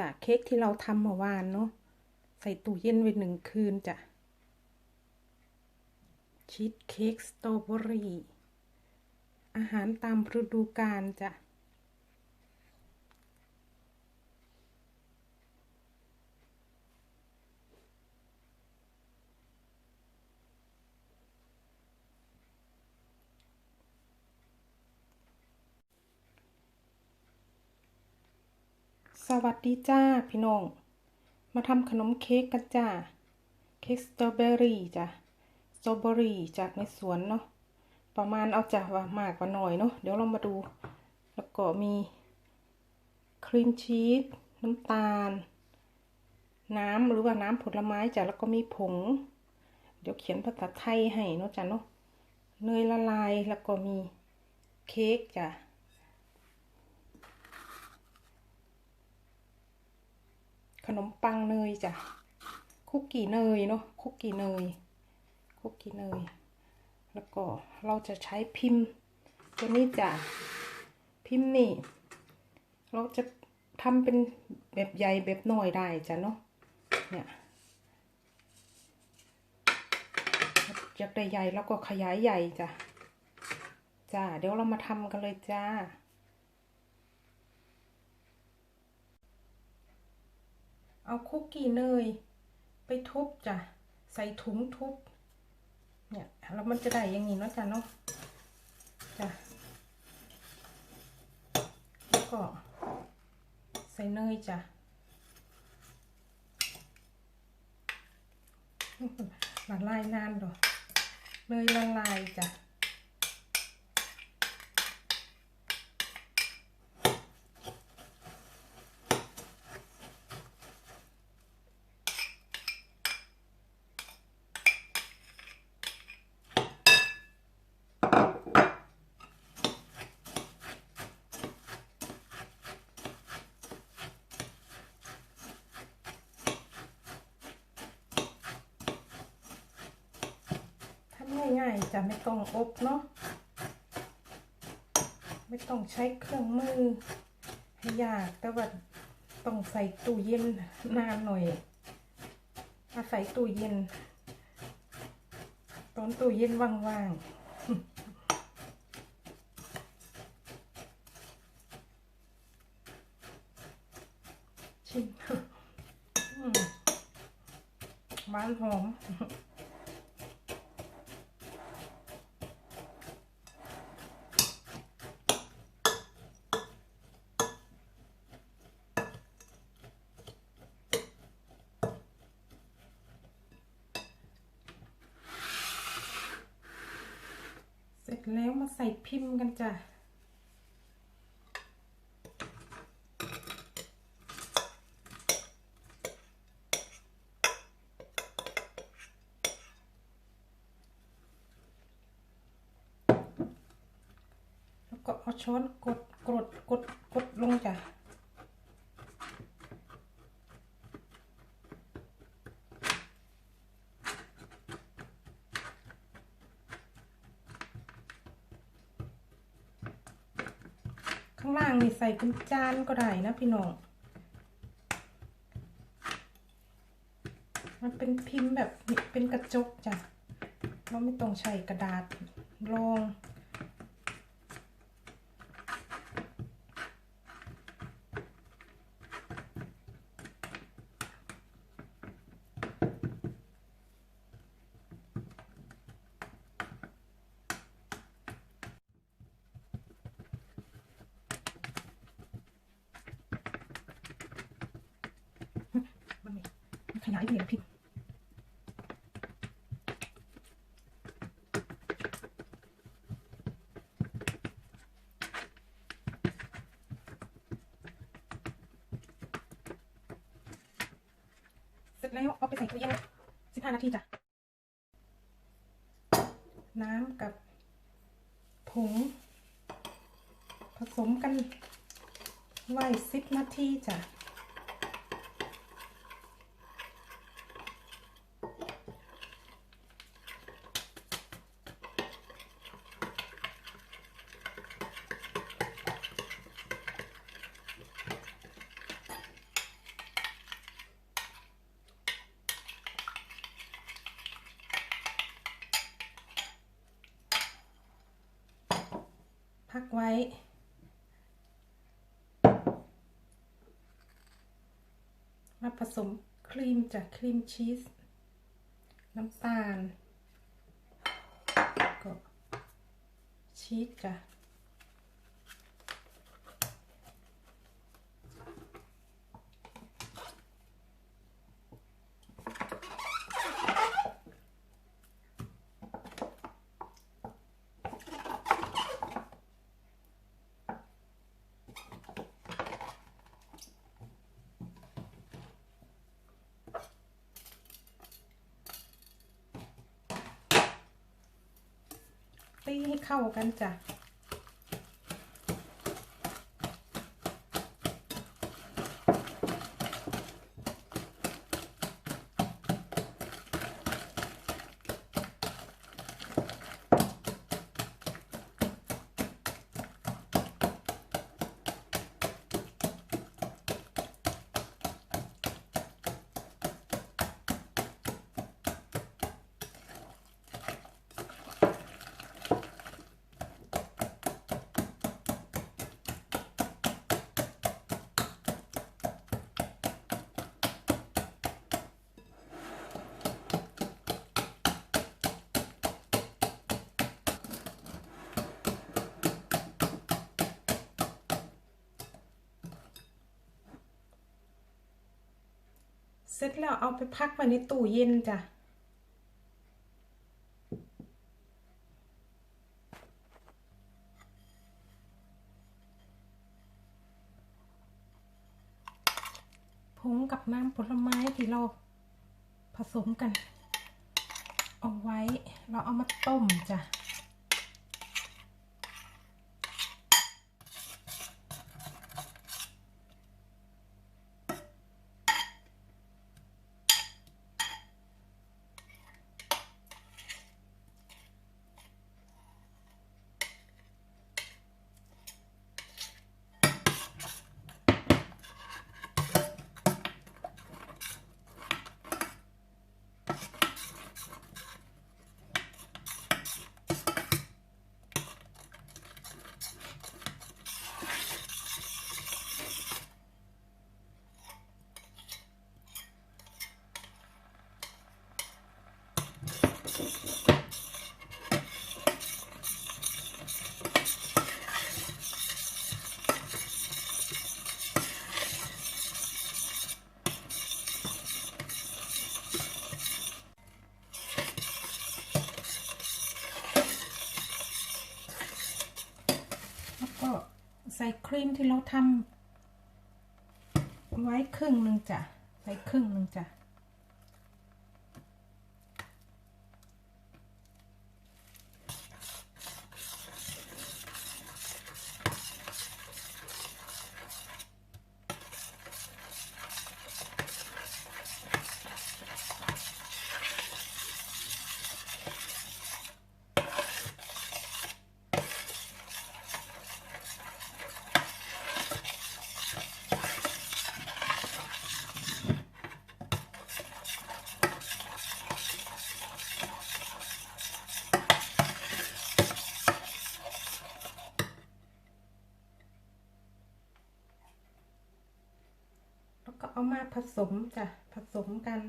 จ้ะเค้กที่เราทำเมื่อวานเนาะใส่ตู้เย็นไว้หนึ่งคืนจ้ะชีสเค้กสตรอเบอรี่อาหารตามฤดูกาลจ้ะ สวัสดีจ้าพี่น้อง มาทำขนมเค้กกันจ้า เค้กสตรอเบอรี่จ้ะ สตรอเบอรี่จากในสวนเนาะ ประมาณเอาจากว่ามากกว่าหน่อยเนาะ เดี๋ยวเรามาดู แล้วก็มี ครีมชีส น้ำตาล น้ำหรือว่าน้ำผลไม้จ้ะ แล้วก็มีผง เดี๋ยวเขียนภาษาไทยให้เนาะจ้ะเนาะ เนยละลาย แล้วก็มีเค้กจ้ะ นมปังเนยจ้ะคุกกี้เนยเนาะคุกกี้เนยคุกกี้เนย แล้วก็เราจะใช้พิมพ์ ตัวนี้จ้ะพิมพ์นี่ เราจะทำเป็นแบบใหญ่แบบน้อยได้จ้ะเนาะเนี่ยอยากได้ใหญ่แล้วก็ขยายใหญ่จ้ะจ้าเดี๋ยวเรามาทำกันเลยจ้า เอาคุกกี้เนย ไปทุบจ้ะ ใส่ถุงทุบ เนี่ยแล้วมันจะได้อย่างนี้เนาะจ้ะเนาะจ้ะแล้วก็ใส่เนยจ้ะละลายนานดอกเนยละลายจ้ะ จะไม่ต้องอบเนาะไม่ต้องใช้เครื่องมือ ให้ยากแต่ว่าต้องใส่ตู้เย็นนานหน่อยอาศัยตู้เย็นตอนตู้เย็นว่างๆชิมหวานหอม แล้วมาใส่พิมพ์กันจ้ะแล้วก็เอาช้อนกดกดกดกดลงจ้ะ ข้าง ล่างนี่ใส่เป็นจานก็ได้นะพี่น้อง มันเป็นพิมพ์แบบเป็นกระจกจ้ะ เราไม่ต้องใช้กระดาษรอง มันมีมัน ขยายไปเลยพิมพ์เสร็จแล้วเอาไปใส่ตู้เย็นสิบห้านาทีจ้ะ น้ำกับผงผสมกันไว้สิบนาทีจ้ะ พักไว้ มาผสมครีมจากครีมชีส น้ำตาลก็ชีสค่ะ ให้เข้ากันจ้ะ ร็จแล้วเอาไปพักไว้ในตู้เย็นจ้ะผงกับน้ำผลไม้ที่เราผสมกัน เอาไว้ เราเอามาต้มจ้ะ แล้วก็ ใส่ครีมที่เราทำไว้ครึ่งหนึ่งจ้ะ ใส่ครึ่งหนึ่งจ้ะ ผสมจ้ะผสมกัน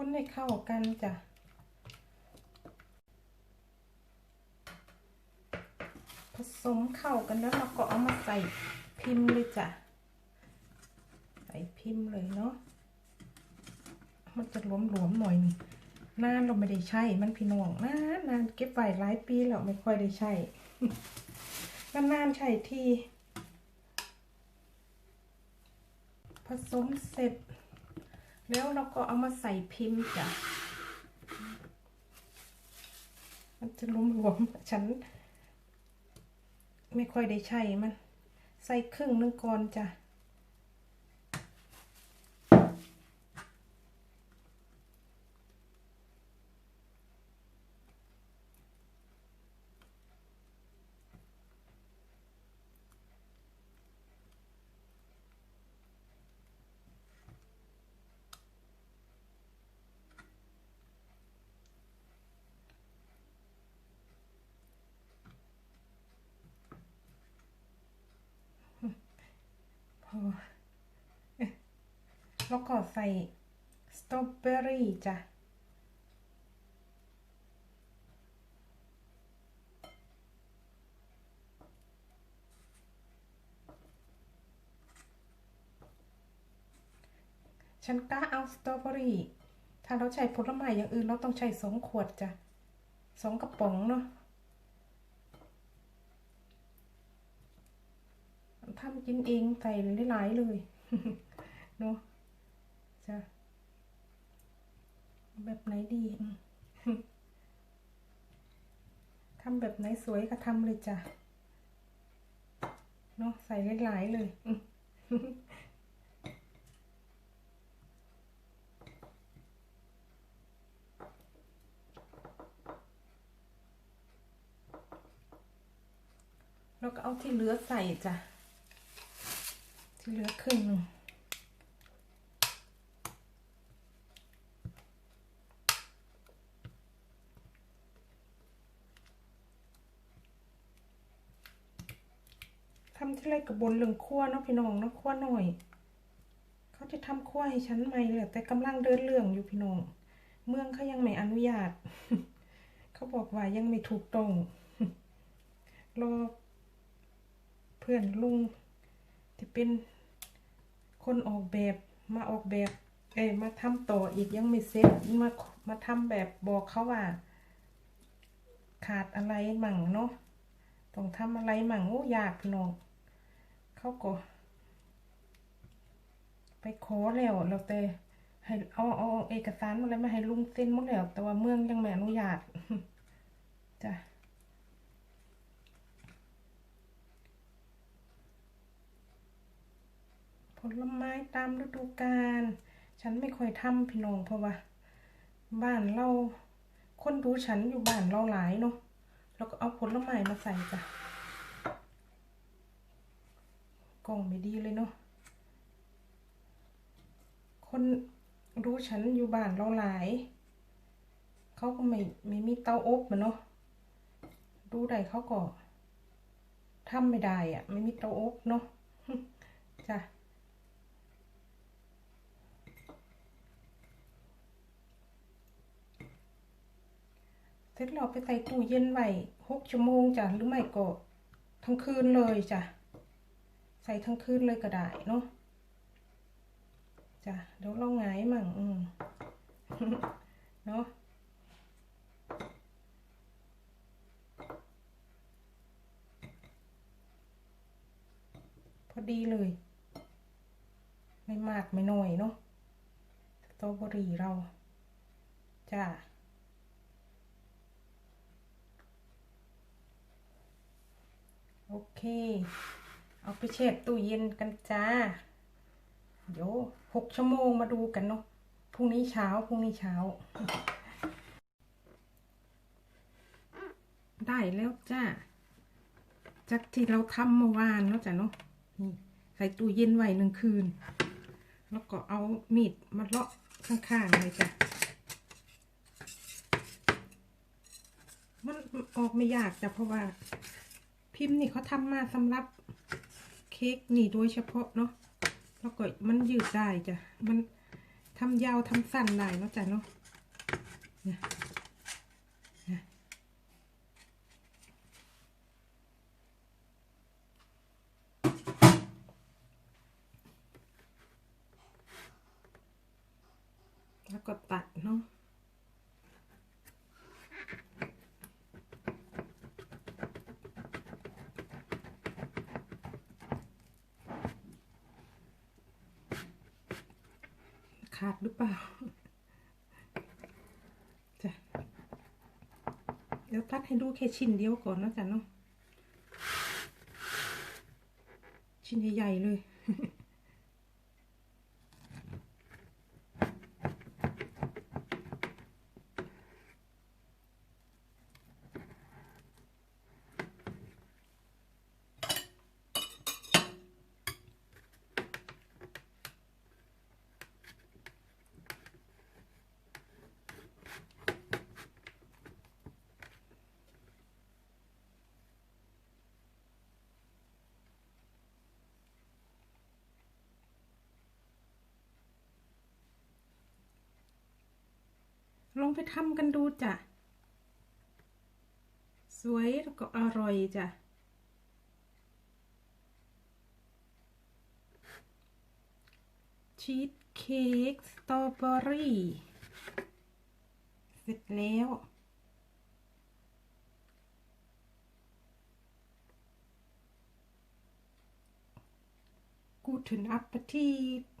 คนให้เข้ากันจ้ะผสมเข้ากันแล้วเราก็เอามาใส่พิมพ์เลยจ้ะ ใส่พิมพ์เลยเนาะมันจะหลวมๆหน่อยนึงนานเราไม่ได้ใช้ มันพี่น้องนานนานเก็บไว้หลายปีแล้วไม่ค่อยได้ใช้นานๆใช้ทีผสมเสร็จ แล้วเราก็เอามาใส่พิมพ์จ้ะ มันจะรวมๆฉัน ไม่ค่อยได้ใช้มัน ใส่ครึ่งนึงก่อนจ้ะ แล้วก็ใส่สตรอเบอรี่จ้ะฉันกล้าเอาสตรอเบอรี่ ถ้าเราใช้ผลไม้อย่างอื่นเราต้องใช้สองขวดจ้ะสองกระป๋องเนาะ ทำกินเองใส่หลายๆเลยเนาะจ้ะแบบไหนดีทำแบบไหนสวยก็ทำเลยจ้ะเนาะใส่หลายๆเลยแล้วก็เอาที่เหลือใส่จ้ะ เหลือครึ่งหนึ่งทำที่ไรกับบนเหลืองคั่วเนาะพี่น้องเนาะคั่วหน่อย เขาจะทำคั่วให้ฉันใหม่เลยแต่กำลังเดินเรื่องอยู่พี่น้อง เมืองเขายังไม่อนุญาต เขาบอกว่ายังไม่ถูกต้องรอเพื่อนลุงที่เป็น คนออกแบบมาออกแบบ เอ้มาทำต่ออีกยังไม่เสร็จมามาทำแบบบอกเขาว่า ขาดอะไรมั่งเนาะต้องทำอะไรมั่งโอ้ยากพี่น้องเขาก็ ไปขอแล้วแล้วแต่ให้เอาเอาเอกสารอะไรมาให้ลุงเซ็นหมดแล้วแต่ว่าเมืองยังไม่อนุญาตจ้ะ ลไม้ตามฤดูกาลฉันไม่ค่อยทำพี่น้องเพราะว่า บ้านเราคนดูฉันอยู่บ้านเราหลายเนาะแล้วก็เอาผลไม้มาใส่จ้ะกล่องไม่ดีเลยเนาะคนรู้ฉันอยู่บ้านเราหลาย เขาก็ไม่ไม่มีเตาอบมันเนาะดูได้เขาก็ทำไม่ได้อะไม่มีเตาอบเนาะจ้ะ เสร็จแล้วไปใส่ตู้เย็นไว้หกชั่วโมงจ้ะหรือไม่ก็ทั้งคืนเลยจ้ะใส่ทั้งคืนเลยก็ได้เนาะจ้ะเดี๋ยวเราหงายมั่งอืมเนาะพอดีเลย ไม่มากไม่น้อยเนาะสตรอเบอรี่เราจ้า โอเค เอาไปแช่ตู้เย็นกันจ้า เดี๋ยวหกชั่วโมงมาดูกันเนาะพรุ่งนี้เช้าพรุ่งนี้เช้า ได้แล้วจ้าจากที่เราทำเมื่อวานเนาะจ้ะเนาะนี่ใส่ตู้เย็นไว้หนึ่งคืน แล้วก็เอามีดมาเลาะข้างๆเลยจ้ะมันออกไม่ยากจ้ะเพราะว่า พิมพ์นี่เขาทำมาสำหรับเค้กนี่โดยเฉพาะเนาะแล้วก็มันยืดได้จ้ะ มันทำยาวทำสั้นได้เนาะจ้ะเนาะเนี่ยแล้วก็ตัดเนาะ ขาดหรือเปล่าจ้ะเดี๋ยวตัดให้ดูแค่ชิ้นเดียวก่อนนะจ๊ะเนาะชิ้นใหญ่ๆเลย ลองไปทำกันดูจ้ะ สวยแล้วก็อร่อยจ้ะ ชีสเค้กสตรอเบอรี่ เสร็จแล้ว Guten Appetit